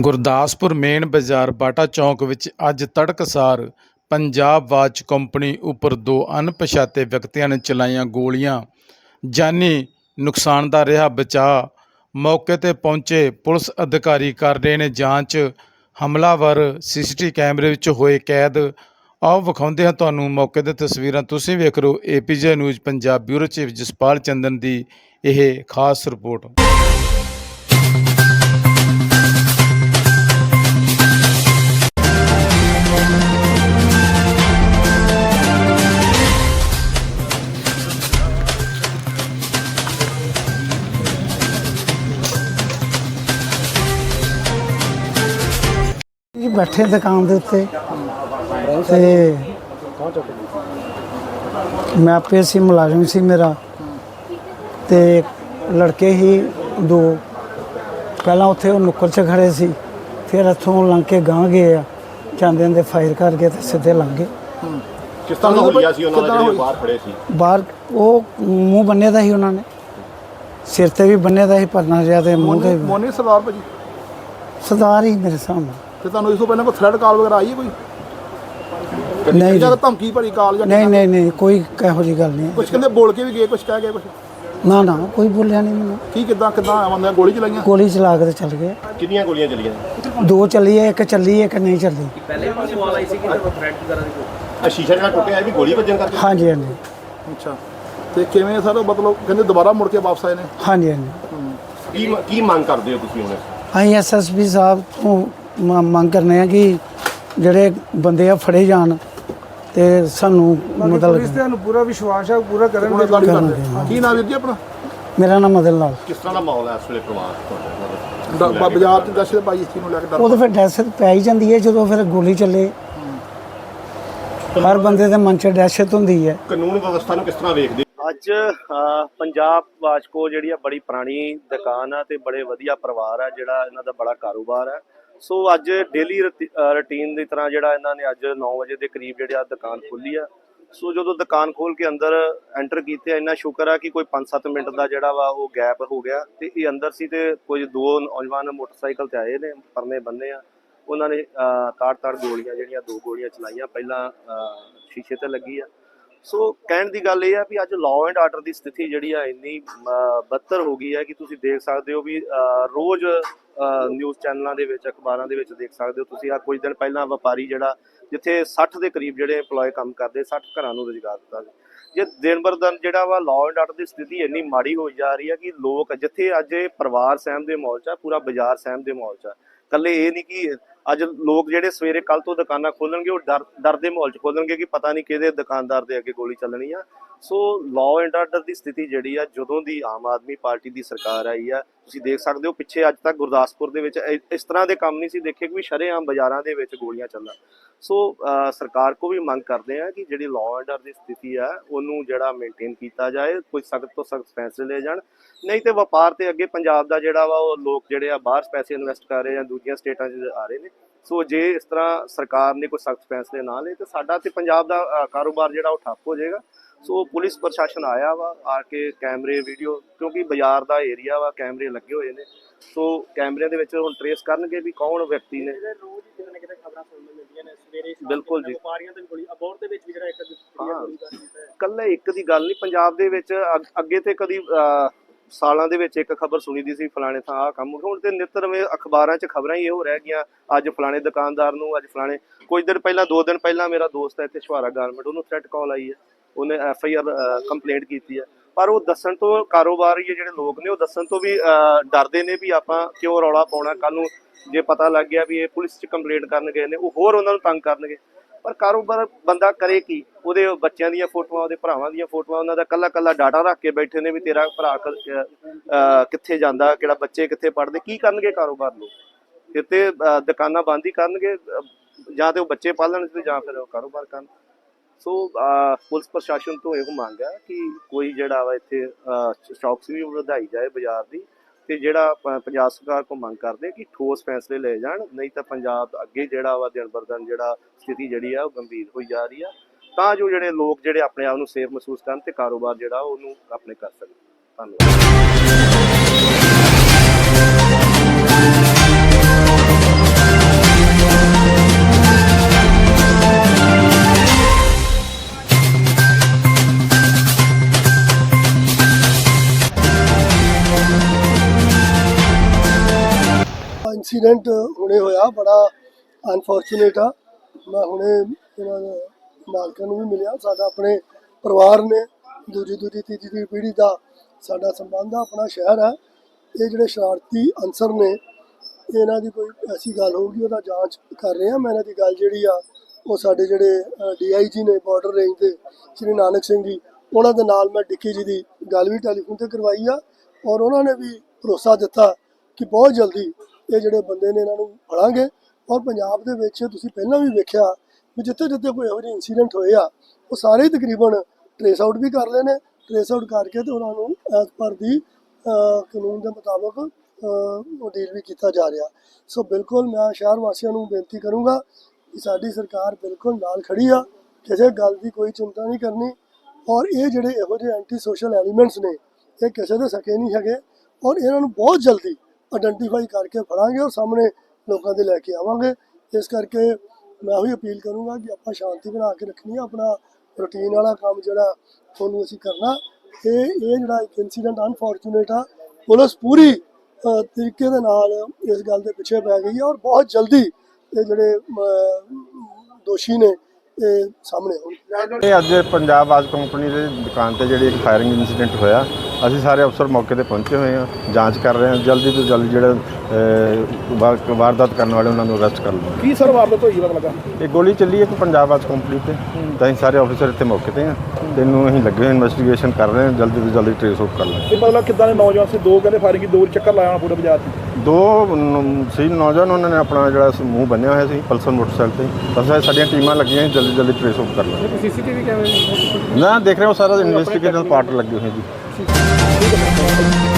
Gurdaspur main ਬਾਜ਼ਾਰ ਬਾਟਾ ਚੌਂਕ ਵਿੱਚ ਅੱਜ ਤੜਕਸਾਰ ਪੰਜਾਬ ਵਾਚ ਕੰਪਨੀ ਉੱਪਰ ਦੋ ਅਣਪਛਾਤੇ ਵਿਅਕਤੀਆਂ ਨੇ ਚਲਾਈਆਂ ਗੋਲੀਆਂ। ਜਾਨੀ ਨੁਕਸਾਨ ਦਾ ਰਿਹਾ ਬਚਾਅ। ਮੌਕੇ ਤੇ ਪਹੁੰਚੇ ਪੁਲਿਸ ਅਧਿਕਾਰੀ ਕਰ ਰਹੇ ਨੇ ਜਾਂਚ। ਹਮਲਾਵਰ ਸੀਸੀਟੀ ਕੈਮਰੇ ਵਿੱਚ ਹੋਏ ਕੈਦ। ਆਓ ਵਿਖਾਉਂਦੇ ਹਾਂ ਤੁਹਾਨੂੰ ਮੌਕੇ ਦੇ ਤਸਵੀਰਾਂ। ਤੁਸੀਂ ਵੇਖ ਰਹੇ ਹੋ APJ news Punjab bureau chief Jaspal Chandan ਦੀ ਇਹ ਖਾਸ ਰਿਪੋਰਟ। ਬੈਠੇ ਦੁਕਾਨ ਦੇ ਉੱਤੇ ਤੇ ਮੈਂ ਆਪੇ ਸੀ ਮੁਲਾਜ਼ਮ ਸੀ ਮੇਰਾ। ਤੇ ਲੜਕੇ ਹੀ ਦੋ। ਪਹਿਲਾਂ ਉੱਥੇ ਉਹ ਨੁੱਕਰ 'ਚ ਖੜੇ ਸੀ ਫਿਰ ਇੱਥੋਂ ਲੰਘ ਕੇ ਗਾਂ ਗਏ ਆ। ਜਾਂਦੇ ਦੇ ਫਾਇਰ ਕਰਕੇ ਤੇ ਸਿੱਧੇ ਲੰਘ ਗਏ। ਕਿਸ ਤਰ੍ਹਾਂ ਦਾ ਹੋਈਆ ਸੀ ਉਹਨਾਂ ਦਾ ਜਿਹੜੇ ਬਾਹਰ ਖੜੇ ਸੀ? ਬਾਹਰ ਉਹ ਮੂੰਹ ਬੰਨੇ ਦਾ ਸੀ ਉਹਨਾਂ ਨੇ। ਸਿਰ ਤੇ ਵੀ ਬੰਨੇ ਦਾ ਸੀ ਪਰਨਾ ਜਿਹਾ ਤੇ ਮੂੰਹ ਤੇ ਵੀ। ਮੋਨੀ ਸਰਦਾਰ ਭਾਜੀ? ਸਰਦਾਰ ਹੀ ਮੇਰੇ ਸਾਹਮਣੇ। ਤੇ ਤੁਹਾਨੂੰ ਇਸ ਤੋਂ ਪਹਿਲਾਂ ਕੋਈ ਥ੍ਰੈਡ ਕਾਲ ਵਗੈਰਾ ਆਈ ਹੈ ਕੋਈ? ਨਹੀਂ ਜਾਂ ਜੀ, ਧਮਕੀ ਭਰੀ ਕਾਲ ਜਾਂ ਨਹੀਂ ਨਹੀਂ ਨਹੀਂ ਕੋਈ ਇਹੋ ਜਿਹੀ ਗੱਲ ਨਹੀਂ ਕੁਝ ਕਹਿੰਦੇ ਬੋਲ ਕੇ ਵੀ ਗਏ ਕੁਝ ਕਹਿ ਗਏ ਕੁਝ ਨਾ ਨਾ ਕੋਈ ਬੋਲਿਆ ਨਹੀਂ ਮੈਨੂੰ। ਕੀ ਕਿਦਾਂ ਕਿਦਾਂ ਆਵਾਂਦੇ ਗੋਲੀ ਚਲਾਈਆਂ? ਗੋਲੀ ਚਲਾ ਕੇ ਤੇ ਚੱਲ ਗਏ। ਕਿੰਨੀਆਂ ਗੋਲੀਆਂ ਚੱਲੀਆਂ? ਦੋ ਚੱਲੀ ਹੈ ਇੱਕ ਚੱਲੀ ਹੈ ਇੱਕ ਨਹੀਂ ਚੱਲੀ। ਆ ਸ਼ੀਸ਼ਾ ਜਿਹੜਾ ਟੁੱਟਿਆ ਇਹ ਵੀ ਗੋਲੀ ਵੱਜਣ ਕਰਕੇ? ਹਾਂਜੀ ਹਾਂਜੀ। ਅੱਛਾ। ਤੇ ਕਿਵੇਂ ਸਰ ਮਤਲਬ ਕਹਿੰਦੇ ਦੁਬਾਰਾ ਮੁੜ ਕੇ ਵਾਪਸ ਆਏ ਨੇ? ਹਾਂਜੀ ਹਾਂਜੀ। ਕੀ ਕੀ ਮੰਗ ਕਰਦੇ ਹੋ ਤੁਸੀਂ ਹੁਣ? ਅਸੀਂ ਐਸਐਸਪੀ ਸਾਹਿਬ ਤੋਂ ਮ- ਮੰਗ ਕਰਨੇ ਆ ਕਿ ਜਿਹੜੇ ਬੰਦੇ ਆ ਫੜੇ ਜਾਣ ਤੇ ਸਾਨੂੰ ਮਤਲਬ ਤੁਹਾਨੂੰ ਪੂਰਾ ਵਿਸ਼ਵਾਸ ਹੈ ਪੂਰਾ ਕਰਨਗੇ ਕਰਦੇ ਹਾਂ। ਕੀ ਨਾਮ ਵੀਰ ਜੀ ਆਪਣਾ? ਮੇਰਾ ਨਾਮ ਮਦਨ ਲਾਲ। ਕਿਸ ਤਰ੍ਹਾਂ ਦਾ ਮਾਹੌਲ ਹੈ ਇਸ ਵੇਲੇ ਪਰਿਵਾਰ ਤੁਹਾਡਾ ਡ- ਬਾਜ਼ਾਰ ਚ ਦਸ਼ਤ ਪਾਈ ਇਸ ਚੀਜ਼ ਨੂੰ ਲੈ ਕੇ ਡਰ ਉਹ ਤਾਂ ਫਿਰ ਦਹਿਸ਼ਤ ਪੈ ਹੀ ਜਾਂਦੀ ਹੈ ਜਦੋਂ ਫਿਰ ਗੋਲੀ ਚੱਲੇ। ਹਰ ਬੰਦੇ ਦੇ ਮਨ 'ਚ ਦਹਿਸ਼ਤ ਹੁੰਦੀ ਹੈ। ਕਾਨੂੰਨ ਵਿਵਸਥਾ ਨੂੰ ਕਿਸ ਤਰ੍ਹਾਂ ਵੇਖਦੇ? ਅੱਜ ਅ, ਪੰਜਾਬ ਵਾਚਕੋ ਜਿਹੜੀ ਆ ਬੜੀ ਪੁਰਾਣੀ ਦੁਕਾਨ ਆ ਤੇ ਬੜੇ ਵਧੀਆ ਪਰਿਵਾਰ ਆ ਜਿਹੜਾ ਇਹਨਾਂ ਦਾ ਬੜਾ ਕਾਰੋਬਾਰ ਆ। ਸੋ ਅੱਜ ਡੇਲੀ ਰੁਟੀਨ ਦੀ ਤਰ੍ਹਾਂ ਜਿਹੜਾ ਇਹਨਾਂ ਨੇ ਅੱਜ 9 ਵਜੇ ਦੇ ਕਰੀਬ ਜਿਹੜੀ ਆ ਦੁਕਾਨ ਖੋਲੀ ਆ। ਸੋ ਜਦੋਂ ਦੁਕਾਨ ਖੋਲ ਕੇ ਅੰਦਰ ਐਂਟਰ ਕੀਤੇ ਇੰਨਾ ਸ਼ੁਕਰ ਆ ਕਿ ਕੋਈ 5-7 ਮਿੰਟ ਦਾ ਜਿਹੜਾ ਵਾ ਉਹ ਗੈਪ ਹੋ ਗਿਆ ਤੇ ਇਹ ਅੰਦਰ ਸੀ ਤੇ ਕੁਝ ਦੋ ਨੌਜਵਾਨ ਮੋਟਰਸਾਈਕਲ ਤੇ ਆਏ ਨੇ, ਪਰਨੇ ਬੰਨੇ ਆ। ਉਹਨਾਂ ਨੇ ਤਾੜ-ਤਾੜ ਗੋਲੀਆਂ ਜਿਹੜੀਆਂ, ਦੋ ਗੋਲੀਆਂ ਚਲਾਈਆਂ। ਪਹਿਲਾਂ ਸ਼ੀਸ਼ੇ ਤੇ ਲੱਗੀ ਆ। ਸੋ ਕਹਿਣ ਦੀ ਗੱਲ ਇਹ ਆ ਵੀ ਅੱਜ ਲਾਅ ਐਂਡ ਆਰਡਰ ਦੀ ਸਥਿਤੀ ਜਿਹੜੀ ਆ ਇੰਨੀ ਅਹ, ਬੱਤਰ ਹੋ ਗਈ ਹੈ ਕਿ ਤੁਸੀਂ ਦੇਖ ਸਕਦੇ ਹੋ ਵੀ ਰੋਜ਼ ਨਿਊਜ਼ ਚੈਨਲਾਂ ਦੇ ਵਿੱਚ ਅਖਬਾਰਾਂ ਦੇ ਵਿੱਚ ਦੇਖ ਸਕਦੇ ਹੋ ਤੁਸੀਂ। ਆ ਕੁਝ ਦਿਨ ਪਹਿਲਾਂ ਵਪਾਰੀ ਜਿਹੜਾ ਜਿੱਥੇ 60 ਦੇ ਕਰੀਬ ਜਿਹੜੇ EMPLOYE ਕੰਮ ਕਰਦੇ 60 ਘਰਾਂ ਨੂੰ ਰੁਜ਼ਗਾਰ ਦਿੱਤਾ ਜੇ ਦਿਨ ਬਰ ਦਿਨ ਜਿਹੜਾ ਵਾ ਲਾਅ ਐਂਡ ਆਰਡਰ ਦੀ ਸਥਿਤੀ ਇੰਨੀ ਮਾੜੀ ਹੋਈ ਜਾ ਰਹੀ ਹੈ ਕਿ ਲੋਕ ਜਿੱਥੇ ਅੱਜ ਇਹ ਪਰਿਵਾਰ ਸਹਿਮ ਦੇ ਮਾਹੌਲ 'ਚ ਆ ਪੂਰਾ ਬਾਜ਼ਾਰ ਸਹਿਮ ਦੇ ਮਾਹੌਲ 'ਚ ਆ। ਕੱਲੇ ਇਹ ਨਹੀਂ ਕਿ ਅੱਜ ਲੋਕ ਜਿਹੜੇ ਸਵੇਰੇ ਕੱਲ ਤੋਂ ਦੁਕਾਨਾਂ ਖੋਲਣਗੇ, ਉਹ ਡਰ ਡਰ ਦੇ ਮਾਹੌਲ 'ਚ ਖੋਲਣਗੇ ਕਿ ਪਤਾ ਨਹੀਂ ਕਿਹਦੇ ਦੁਕਾਨਦਾਰ ਦੇ ਅੱਗੇ ਗੋਲੀ ਚੱਲਣੀ ਆ। ਸੋ ਲਾਅ ਐਂਡ ਆਰਡਰ ਦੀ ਸਥਿਤੀ ਜਿਹੜੀ ਆ, ਜਦੋਂ ਦੀ ਆਮ ਆਦਮੀ ਪਾਰਟੀ ਦੀ ਸਰਕਾਰ ਆਈ ਆ, ਤੁਸੀਂ ਦੇਖ ਸਕਦੇ ਹੋ ਪਿੱਛੇ ਅੱਜ ਤੱਕ ਗੁਰਦਾਸਪੁਰ ਦੇ ਵਿੱਚ ਇਸ ਤਰ੍ਹਾਂ ਦੇ ਕੰਮ ਨਹੀਂ ਸੀ ਦੇਖੇ ਕਿ ਵੀ ਸ਼ਰੇਆਮ ਬਾਜ਼ਾਰਾਂ ਦੇ ਵਿੱਚ ਗੋਲੀਆਂ ਚੱਲਣ। ਸੋ ਸਰਕਾਰ ਕੋ ਵੀ ਮੰਗ ਕਰਦੇ ਆ ਕਿ ਜਿਹੜੀ ਲਾਅ ਐਂਡ ਆਰਡਰ ਦੀ ਸਥਿਤੀ ਆ, ਉਹਨੂੰ ਜਿਹੜਾ ਮੇਨਟੇਨ ਕੀਤਾ ਜਾਏ, ਕੋਈ ਸਖਤ ਤੋਂ ਸਖਤ ਫੈਸਲੇ ਲਏ ਜਾਣ। ਨਹੀਂ ਤੇ ਵਪਾਰ ਤੇ ਅੱਗੇ ਪੰਜਾਬ ਦਾ ਜਿਹੜਾ ਵਾ, ਉਹ ਲੋਕ ਜਿਹੜੇ ਆ, ਬਾਹਰ ਪੈਸੇ ਇਨਵੈਸਟ ਕਰ ਰਹੇ ਆ, ਦੂਜੀਆਂ ਸਟੇਟਾਂ 'ਚ ਆ ਰਹੇ ਨੇ। ਸੋ ਜੇ ਇਸ ਤਰ੍ਹਾਂ ਸਰਕਾਰ ਨੇ ਕੋਈ ਸਖਤ ਫੈਸਲੇ ਨਾ ਲਏ, ਤੇ ਸਾਡਾ ਤੇ ਪੰਜਾਬ ਦਾ ਕਾਰੋਬਾਰ ਜਿਹੜਾ ਉਹ ਠੱਪ ਹੋ ਜਾਏਗਾ। ਸੋ ਪੁਲਿਸ ਪ੍ਰਸ਼ਾਸਨ ਆਇਆ ਵਾ ਆ ਕੇ ਕੈਮਰੇ ਵੀਡੀਓ ਕਿਉਂਕਿ ਬਾਜ਼ਾਰ ਦਾ ਏਰੀਆ ਵਾ ਕੈਮਰੇ ਲੱਗੇ ਹੋਏ ਨੇ। ਸੋ ਕੈਮਰਿਆਂ ਦੇ ਵਿੱਚ ਹੁਣ ਟਰੇਸ ਕਰਨਗੇ ਵੀ ਕੌਣ ਵਿਅਕਤੀ ਨੇ। ਬਿਲਕੁਲ ਜੀ। ਹਾਂ। ਕੱਲੇ ਇੱਕ ਦੀ ਗੱਲ ਨਹੀਂ ਪੰਜਾਬ ਦੇ ਵਿੱਚ ਅੱਗ- ਤੇ ਕਦੀ ਸਾਲਾਂ ਦੇ ਵਿੱਚ ਇੱਕ ਖਬਰ ਸੁਣੀ ਦੀ ਸੀ ਫਲਾਣੇ ਥਾਂ ਆ ਕੰਮ। ਹੁਣ ਤੇ ਨਿੱਤ ਨਵੇਂ ਅਖਬਾਰਾਂ 'ਚ ਖਬਰਾਂ ਹੀ ਇਹੋ ਰਹਿ ਗਈਆਂ ਅੱਜ ਫਲਾਣੇ ਦੁਕਾਨਦਾਰ ਨੂੰ ਅੱਜ ਫਲਾਣੇ ਕੁਝ ਦਿਨ ਪਹਿਲਾਂ ਦੋ ਦਿਨ ਪਹਿਲਾਂ ਮੇਰਾ ਦੋਸਤ ਹੈ ਇੱਥੇ ਛੁਹਾਰਾ ਗਾਰਮੈਂਟ ਉਹਨੂੰ ਥ੍ਰੈਟ ਕਾਲ ਆਈ ਹੈ। ਉਹਨੇ ਐਫ ਆਈ ਆਰ ਕੰਪਲੇਂਟ ਕੀਤੀ ਹੈ। ਪਰ ਉਹ ਦੱਸਣ ਤੋਂ ਕਾਰੋਬਾਰੀ ਜਿਹੜੇ ਲੋਕ ਨੇ, ਉਹ ਦੱਸਣ ਤੋਂ ਵੀ ਡਰਦੇ ਨੇ ਵੀ ਆਪਾਂ ਕਿਉਂ ਰੌਲਾ ਪਾਉਣਾ। ਕੱਲ ਨੂੰ ਜੇ ਪਤਾ ਲੱਗ ਗਿਆ ਵੀ ਇਹ ਪੁਲਿਸ 'ਚ ਕੰਪਲੇਂਟ ਕਰਨ ਗਏ ਨੇ, ਉਹ ਹੋਰ ਉਹਨਾਂ ਨੂੰ ਤੰਗ ਕਰਨਗੇ। ਪਰ ਕਾਰੋਬਾਰ ਬੰਦਾ ਕਰੇ ਕੀ? ਉਹਦੇ ਬੱਚਿਆਂ ਦੀਆਂ ਫੋਟੋਆਂ, ਉਹਦੇ ਭਰਾਵਾਂ ਦੀਆਂ ਫੋਟੋਆਂ, ਉਹਨਾਂ ਦਾ ਕੱਲਾ ਕੱਲਾ ਡਾਟਾ ਰੱਖ ਕੇ ਬੈਠੇ ਨੇ ਵੀ ਤੇਰਾ ਭਰਾ ਕਿੱਥੇ ਜਾਂਦਾ, ਕਿਹੜਾ ਬੱਚੇ ਕਿੱਥੇ ਪੜ੍ਹਦੇ, ਕੀ ਕਰਨਗੇ ਕਾਰੋਬਾਰ ਲੋਕ? ਕਿਤੇ ਦੁਕਾਨਾਂ ਬੰਦ ਹੀ ਕਰਨਗੇ ਜਾਂ ਤੇ ਉਹ ਬੱਚੇ ਪਾਲਣ ਤੇ ਜਾਂ ਫਿਰ ਉਹ ਕਾਰੋਬਾਰ ਕਰਨ। ਸੋ uh, ਪੁਲਿਸ ਪ੍ਰਸ਼ਾਸਨ ਤੋਂ ਇਹੋ ਮੰਗ ਹੈ ਕਿ ਕੋਈ ਜਿਹੜਾ ਵਾ ਇੱਥੇ ਸਟਾਕਸ ਵੀ ਵਧਾਈ ਜਾਏ ਬਾਜ਼ਾਰ ਦੀ ਤੇ ਜਿਹੜਾ ਪੰਜਾਬ ਸਰਕਾਰ ਕੋ ਮੰਗ ਕਰਦੇ ਕਿ ਠੋਸ ਫੈਸਲੇ ਲਏ ਜਾਣ, ਨਹੀਂ ਤਾਂ ਪੰਜਾਬ ਅੱਗੇ ਜਿਹੜਾ ਵਾ ਦਿਨ ਬਰ ਦਿਨ ਜਿਹੜਾ ਸਥਿਤੀ ਜਿਹੜੀ ਆ ਉਹ ਗੰਭੀਰ ਹੋਈ ਜਾ ਰਹੀ ਆ। ਤਾਂ ਜੋ ਜਿਹੜੇ ਲੋਕ ਜਿਹੜੇ ਆਪਣੇ ਆਪ ਨੂੰ ਸੇਫ ਮਹਿਸੂਸ ਕਰਨ ਤੇ ਕਾਰੋਬਾਰ ਜਿਹੜਾ ਉਹਨੂੰ ਆਪਣੇ ਕਰ ਸਕਣ। ਧੰਨਵਾਦ। ਐਕਸੀਡੈਂਟ ਹੁਣੇ ਹੋਇਆ, ਬੜਾ ਅਨਫੋਰਚੂਨੇਟ ਆ। ਮੈਂ ਹੁਣੇ ਇਹਨਾਂ ਦੇ ਮਾਲਕਾਂ ਨੂੰ ਵੀ ਮਿਲਿਆ। ਸਾਡਾ ਆਪਣੇ ਪਰਿਵਾਰ ਨੇ, ਦੂਜੀ ਦੂਜੀ, ਤੀਜੀ ਤੀਜੀ ਪੀੜ੍ਹੀ ਦਾ ਸਾਡਾ ਸੰਬੰਧ ਆ, ਆਪਣਾ ਸ਼ਹਿਰ ਹੈ ਇਹ ਜਿਹੜੇ ਸ਼ਰਾਰਤੀ ਅਨਸਰ ਨੇ, ਇਹਨਾਂ ਦੀ ਕੋਈ ਐਸੀ ਗੱਲ ਹੋਊਗੀ, ਉਹਦਾ ਜਾਂਚ ਕਰ ਰਹੇ ਆ। ਮੈਂ ਇਹਨਾਂ ਦੀ ਗੱਲ ਜਿਹੜੀ ਆ, ਉਹ ਸਾਡੇ ਜਿਹੜੇ ਡੀਆਈਜੀ ਨੇ ਬਾਰਡਰ ਰੇਂਜ ਦੇ, ਸ਼੍ਰੀ ਨਾਨਕ ਸਿੰਘ ਜੀ, ਉਹਨਾਂ ਦੇ ਨਾਲ ਮੈਂ ਡਿੱਕੀ ਜੀ ਦੀ ਗੱਲ ਵੀ ਟੈਲੀਫੋਨ ਤੇ ਕਰਵਾਈ ਆ। ਔਰ ਉਹਨਾਂ ਨੇ ਵੀ ਭਰੋਸਾ ਦਿੱਤਾ ਕਿ ਬਹੁਤ ਜਲਦੀ ਇਹ ਜਿਹੜੇ ਬੰਦੇ ਨੇ ਇਹਨਾਂ ਨੂੰ ਫੜਾਂਗੇ। ਔਰ ਪੰਜਾਬ ਦੇ ਵਿੱਚ ਤੁਸੀਂ ਪਹਿਲਾਂ ਵੀ ਵੇਖਿਆ ਵੀ ਜਿੱਥੇ ਜਿੱਥੇ ਕੋਈ ਇਹੋ ਜਿਹੇ ਇਨਸੀਡੈਂਟ ਹੋਏ ਆ, ਉਹ ਸਾਰੇ ਹੀ ਤਕਰੀਬਨ ਟ੍ਰੇਸ ਆਊਟ ਵੀ ਕਰ ਲਏ ਨੇ। ਟ੍ਰੇਸ ਆਊਟ ਕਰਕੇ ਤੇ ਉਹਨਾਂ ਨੂੰ ਐਸ ਪਰ ਦੀ ਕਾਨੂੰਨ ਦੇ ਮੁਤਾਬਕ ਉਹ ਡੀਲ ਵੀ ਕੀਤਾ ਜਾ ਰਿਹਾ। ਸੋ ਬਿਲਕੁਲ ਮੈਂ ਸ਼ਹਿਰ ਵਾਸੀਆਂ ਨੂੰ ਬੇਨਤੀ ਕਰੂੰਗਾ ਕਿ ਸਾਡੀ ਸਰਕਾਰ ਬਿਲਕੁਲ ਨਾਲ ਖੜੀ ਆ, ਕਿਸੇ ਗੱਲ ਦੀ ਕੋਈ ਚਿੰਤਾ ਨਹੀਂ ਕਰਨੀ। ਔਰ ਇਹ ਜਿਹੜੇ ਇਹੋ ਜਿਹੇ ਐਂਟੀ ਸੋਸ਼ਲ ਐਲੀਮੈਂਟਸ ਨੇ, ਇਹ ਕਿਸੇ ਦੇ ਸਕੇ ਨਹੀਂ ਹੈਗੇ। ਔਰ ਇਹਨਾਂ ਨੂੰ ਬਹੁਤ ਜਲਦੀ ਆਇਡੈਂਟੀਫਾਈ ਕਰਕੇ ਫੜਾਂਗੇ ਔਰ ਸਾਹਮਣੇ ਲੋਕਾਂ ਦੇ ਲੈ ਕੇ ਆਵਾਂਗੇ। ਇਸ ਕਰਕੇ ਮੈਂ ਉਹੀ ਅਪੀਲ ਕਰੂੰਗਾ ਕਿ ਆਪਾਂ ਸ਼ਾਂਤੀ ਬਣਾ ਕੇ ਰੱਖਣੀ ਆ, ਆਪਣਾ ਰੂਟੀਨ ਵਾਲਾ ਕੰਮ ਜਿਹੜਾ ਤੁਹਾਨੂੰ ਅਸੀਂ ਕਰਨਾ। ਤੇ ਇਹ ਜਿਹੜਾ ਇੱਕ ਇਨਸੀਡੈਂਟ ਅਨਫੋਰਚੂਨੇਟ ਆ, ਪੁਲਿਸ ਪੂਰੀ ਤਰੀਕੇ ਦੇ ਨਾਲ ਇਸ ਗੱਲ ਦੇ ਪਿੱਛੇ ਪੈ ਗਈ ਹੈ ਔਰ ਬਹੁਤ ਜਲਦੀ ਇਹ ਜਿਹੜੇ ਦੋਸ਼ੀ ਨੇ ਇਹ ਸਾਹਮਣੇ ਆਉਣਗੇ ਅੱਜ ਪੰਜਾਬ ਆਜ ਕੰਪਨੀ ਦੇ ਦੁਕਾਨ ਤੇ ਜਿਹੜੀ ਇੱਕ ਫਾਇਰਿੰਗ ਇਨਸੀਡੈਂਟ ਹੋਇਆ ਅਸੀਂ ਸਾਰੇ ਅਫਸਰ ਮੌਕੇ ਤੇ ਪਹੁੰਚੇ ਹੋਏ ਹਾਂ ਜਾਂਚ ਕਰ ਰਹੇ ਹਾਂ ਜਲਦੀ ਤੋਂ ਜਲਦੀ ਜਿਹੜੇ ਵਾਰਦਾਤ ਕਰਨ ਵਾਲੇ ਉਹਨਾਂ ਨੂੰ ਅਰੈਸਟ ਕਰ ਲਵਾਂਗੇ। ਕੀ ਸਰ ਵਾਰਦਾਤ ਹੋਈ ਪਤਾ ਲੱਗਾ? ਇਹ ਗੋਲੀ ਚੱਲੀ ਇੱਕ ਪੰਜਾਬ ਆਜ ਕੰਪਨੀ ਤੇ। ਤਾਂ ਅਸੀਂ ਸਾਰੇ ਅਫਸਰ ਇੱਥੇ ਮੌਕੇ ਤੇ ਹਾਂ। ਤੇ ਇਹਨੂੰ ਅਸੀਂ ਲੱਗੇ ਹੋਏ ਇਨਵੈਸਟੀਗੇਸ਼ਨ ਕਰ ਰਹੇ ਹਾਂ ਜਲਦੀ ਤੋਂ ਜਲਦੀ ਟ੍ਰੇਸ ਆਊਟ ਕਰ ਲਾਂਗੇ ਇਹ ਮਤਲਬ ਕਿੱਦਾਂ ਦੇ ਨੌਜਵਾਨ ਸੀ? ਦੋ ਕਹਿੰਦੇ ਫਾਇਰਿੰਗ ਦੀ ਚੱਕਰ ਲਾਇਆ ਹੋਣਾ ਪੂਰੇ ਬਾਜ਼ਾਰ 'ਚ। ਦੋ ਸੀ ਨੌਜਵਾਨ ਉਹਨਾਂ ਨੇ ਆਪਣਾ ਜਿਹੜਾ ਮੂੰਹ ਬੰਨਿਆ ਹੋਇਆ ਸੀ ਪਲਸਰ ਮੋਟਰਸਾਈਕਲ ਤੇ। ਬਸ ਸਾਡੀਆਂ ਟੀਮਾਂ ਲੱਗੀਆਂ ਜਲਦੀ ਜਲਦੀ ਟ੍ਰੇਸ ਆਊਟ ਕਰ ਲਾਂਗੇ ਸੀਸੀਟੀਵੀ ਕੈਮਰੇ? ਨਾ ਦੇਖ ਰਹੇ ਹੋ ਸਾਰਾ ਇਨਵੈਸਟੀਗੇਸ਼ਨ ਪਾਰਟ ਲੱਗੇ ਹੋਏ ਜੀ। 你怎么可能